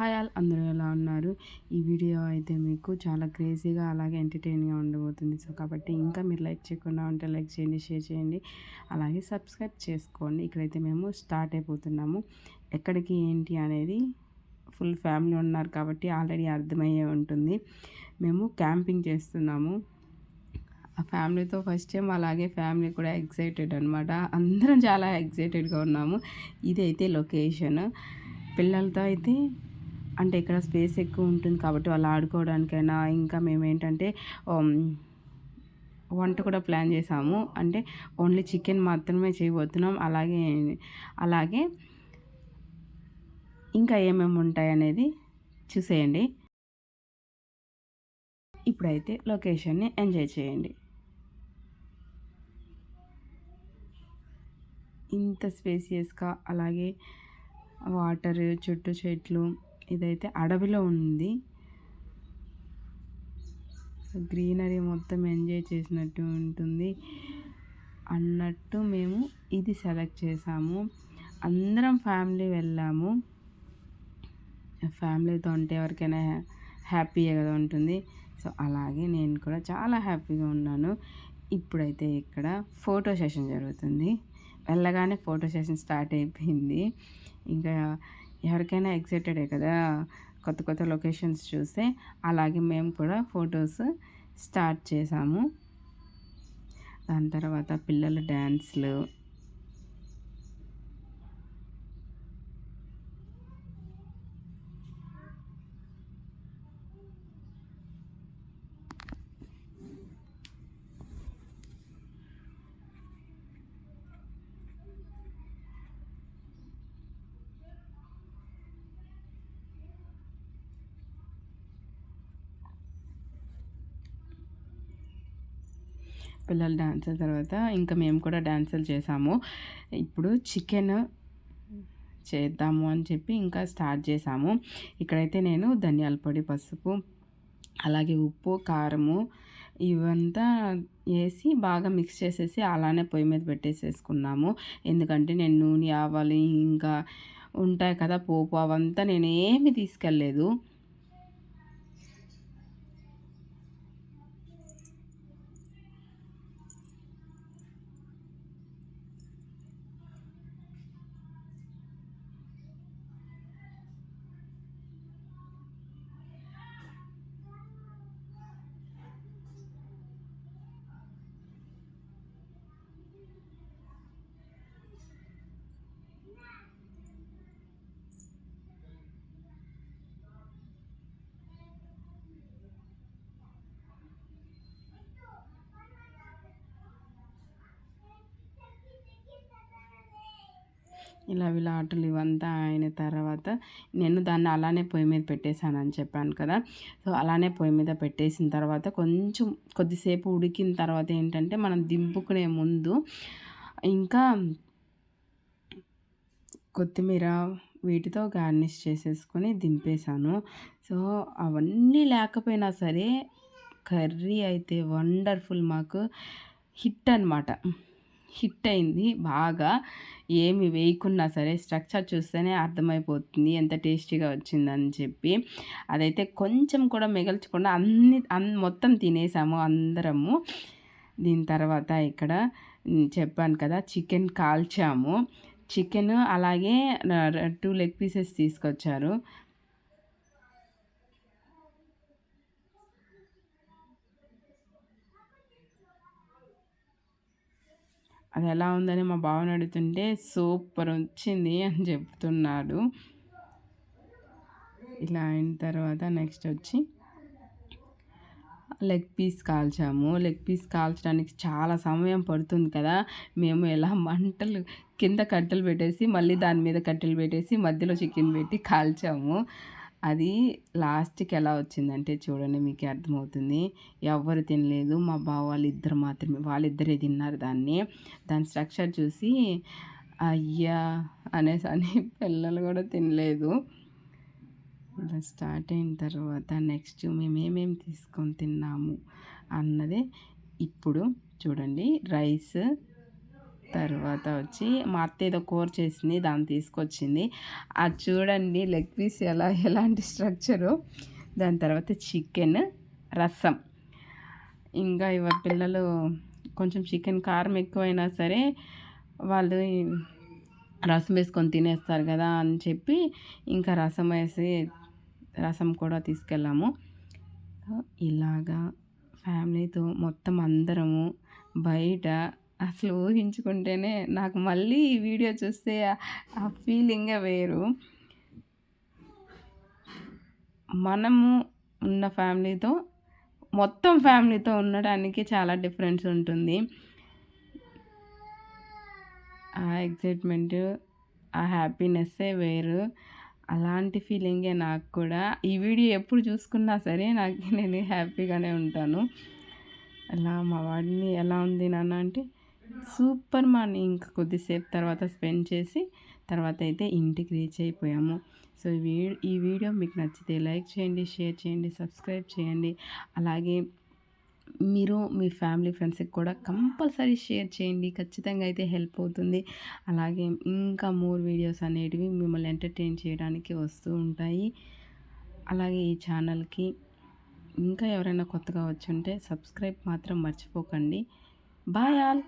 Hi all అందరూ ఎలా ఉన్నారు? ఈ వీడియో అయితే మీకు చాలా క్రేజీగా అలాగే ఎంటర్టైన్గా ఉండబోతుంది. సో కాబట్టి ఇంకా మీరు లైక్ చేయకుండా ఉంటే లైక్ చేయండి షేర్ చేయండి. అలాగే సబ్స్క్రైబ్ చేసుకోండి. ఇక్కడైతే మేము స్టార్ట్ అయిపోతున్నాము. ఎక్కడికి ఏంటి అనేది ఫుల్ ఫ్యామిలీ ఉన్నారు కాబట్టి ఆల్రెడీ అర్థమయ్యే ఉంటుంది. మేము క్యాంపింగ్ చేస్తున్నాము. ఆ ఫ్యామిలీతో ఫస్ట్ టైం అలాగే ఫ్యామిలీ కూడా ఎగ్జైటెడ్ అనమాట అందరం చాలా ఎగ్జైటెడ్గా ఉన్నాము. ఇదైతే లొకేషన్. పిల్లలతో అయితే అంటే ఇక్కడ స్పేస్ ఎక్కువ ఉంటుంది కాబట్టి వాళ్ళు ఆడుకోవడానికైనా ఇంకా మేము ఏంటంటే వంట కూడా ప్లాన్ చేసాము. అంటే ఓన్లీ చికెన్ మాత్రమే చేయబోతున్నాం. అలాగే అలాగే ఇంకా ఏమేమి ఉంటాయి అనేది చూసేయండి. ఇప్పుడైతే లొకేషన్ని ఎంజాయ్ చేయండి. ఇంత స్పేసియస్గా అలాగే వాటర్ చుట్టూ చెట్లు ఇదైతే అడవిలో ఉంది. గ్రీనరీ మొత్తం ఎంజాయ్ చేసినట్టు ఉంటుంది. అన్నట్టు మేము ఇది సెలెక్ట్ చేసాము. అందరం ఫ్యామిలీ వెళ్ళాము. ఫ్యామిలీతో ఉంటే ఎవరికైనా హ్యాపీగా కదా ఉంటుంది. సో అలాగే నేను కూడా చాలా హ్యాపీగా ఉన్నాను. ఇప్పుడైతే ఇక్కడ ఫోటో సెషన్ జరుగుతుంది. వెళ్ళగానే ఫోటో సెషన్ స్టార్ట్ అయిపోయింది. ఇంకా ఎవరికైనా ఎక్సైటెడే కదా కొత్త కొత్త లొకేషన్స్ చూస్తే. అలాగే మేము కూడా ఫొటోస్ స్టార్ట్ చేసాము. దాని తర్వాత పిల్లల డ్యాన్స్లు పిల్లలు డాన్సుల తర్వాత ఇంకా మేము కూడా డాన్సులు చేసాము. ఇప్పుడు చికెన్ చేద్దాము అని చెప్పి ఇంకా స్టార్ట్ చేసాము. ఇక్కడైతే నేను ధనియాల పొడి పసుపు అలాగే ఉప్పు కారము ఇవంతా వేసి బాగా మిక్స్ చేసేసి అలానే పొయ్యి మీద పెట్టేసేసుకున్నాము. ఎందుకంటే నేను నూనె ఆవాలి ఇంకా ఉంటాయి కదా పోపు అవంతా నేను ఏమి తీసుకెళ్ళలేదు. ఇలా ఆటలు ఇవంతా అయిన తర్వాత నేను దాన్ని అలానే పొయ్యి మీద పెట్టేశానని చెప్పాను కదా. సో అలానే పొయ్యి మీద పెట్టేసిన తర్వాత కొంచెం కొద్దిసేపు ఉడికిన తర్వాత ఏంటంటే మనం దింపుకునే ముందు ఇంకా కొత్తిమీర వీటితో గార్నిష్ చేసేసుకొని దింపేశాను. సో అవన్నీ లేకపోయినా సరే కర్రీ అయితే వండర్ఫుల్ మాకు హిట్ అనమాట హిట్ అయింది బాగా ఏమి వేయకున్నా సరే స్ట్రక్చర్ చూస్తేనే అర్థమైపోతుంది ఎంత టేస్టీగా వచ్చిందని చెప్పి. అదైతే కొంచెం కూడా మిగల్చకుండా అన్ని అన్ మొత్తం తినేసాము అందరము. దీని తర్వాత ఇక్కడ చెప్పాను కదా చికెన్ కాల్చాము. చికెన్ అలాగే టూ లెగ్ పీసెస్ తీసుకొచ్చారు. అది ఎలా ఉందని మా బావని అడుగుతుంటే సూపర్ వచ్చింది అని చెప్తున్నాడు. ఇలా అయిన తర్వాత నెక్స్ట్ వచ్చి లెగ్ పీస్ కాల్చాము. లెగ్ పీస్ కాల్చడానికి చాలా సమయం పడుతుంది కదా. మేము ఎలా మంటలు కింద కట్టెలు పెట్టేసి మళ్ళీ దాని మీద కట్టెలు పెట్టేసి మధ్యలో చికెన్ పెట్టి కాల్చాము. అది లాస్ట్కి ఎలా వచ్చిందంటే చూడండి మీకు అర్థమవుతుంది. ఎవరు తినలేదు. మా బావ వాళ్ళిద్దరు మాత్రమే. వాళ్ళిద్దరే తిన్నారు దాన్ని. దాని స్ట్రక్చర్ చూసి అయ్యా అనేసి అని పిల్లలు కూడా తినలేదు. ఇలా స్టార్ట్ అయిన తర్వాత నెక్స్ట్ మేమేమేమి తీసుకొని తిన్నాము అన్నదే ఇప్పుడు చూడండి. రైస్ తర్వాత వచ్చి మా అత్త ఏదో కూర చేసింది దాన్ని తీసుకొచ్చింది. అది చూడండి లెగ్ పీస్ ఎలా ఎలాంటి స్ట్రక్చరు. దాని తర్వాత చికెన్ రసం. ఇంకా ఇవ పిల్లలు కొంచెం చికెన్ కారం ఎక్కువైనా సరే వాళ్ళు రసం వేసుకొని తినేస్తారు కదా అని చెప్పి ఇంకా రసం వేసి రసం కూడా తీసుకెళ్ళాము. ఇలాగా ఫ్యామిలీతో మొత్తం అందరము బయట అసలు ఊహించుకుంటేనే నాకు మళ్ళీ ఈ వీడియో చూస్తే ఆ ఫీలింగే వేరు. మనము ఉన్న ఫ్యామిలీతో మొత్తం ఫ్యామిలీతో ఉండడానికి చాలా డిఫరెన్స్ ఉంటుంది. ఆ ఎగ్జైట్మెంట్ ఆ హ్యాపీనెస్సే వేరు. అలాంటి ఫీలింగే నాకు కూడా. ఈ వీడియో ఎప్పుడు చూసుకున్నా సరే నాకు నేను హ్యాపీగానే ఉంటాను. అలా మా వాడిని ఎలా ఉంది నాన్న అంటే సూపర్ మార్నింగ్ ఇంకా కొద్దిసేపు తర్వాత స్పెండ్ చేసి తర్వాత అయితే ఇంటికి రీచ్ అయిపోయాము. సో ఈ వీడియో మీకు నచ్చితే లైక్ చేయండి షేర్ చేయండి సబ్స్క్రైబ్ చేయండి. అలాగే మీరు మీ ఫ్యామిలీ ఫ్రెండ్స్కి కూడా కంపల్సరీ షేర్ చేయండి. ఖచ్చితంగా అయితే హెల్ప్ అవుతుంది. అలాగే ఇంకా మోర్ వీడియోస్ అనేటివి మిమ్మల్ని ఎంటర్టైన్ చేయడానికి వస్తూ ఉంటాయి. అలాగే ఈ ఛానల్కి ఇంకా ఎవరైనా కొత్తగా వచ్చి ఉంటే సబ్స్క్రైబ్ మాత్రం మర్చిపోకండి. Bye all!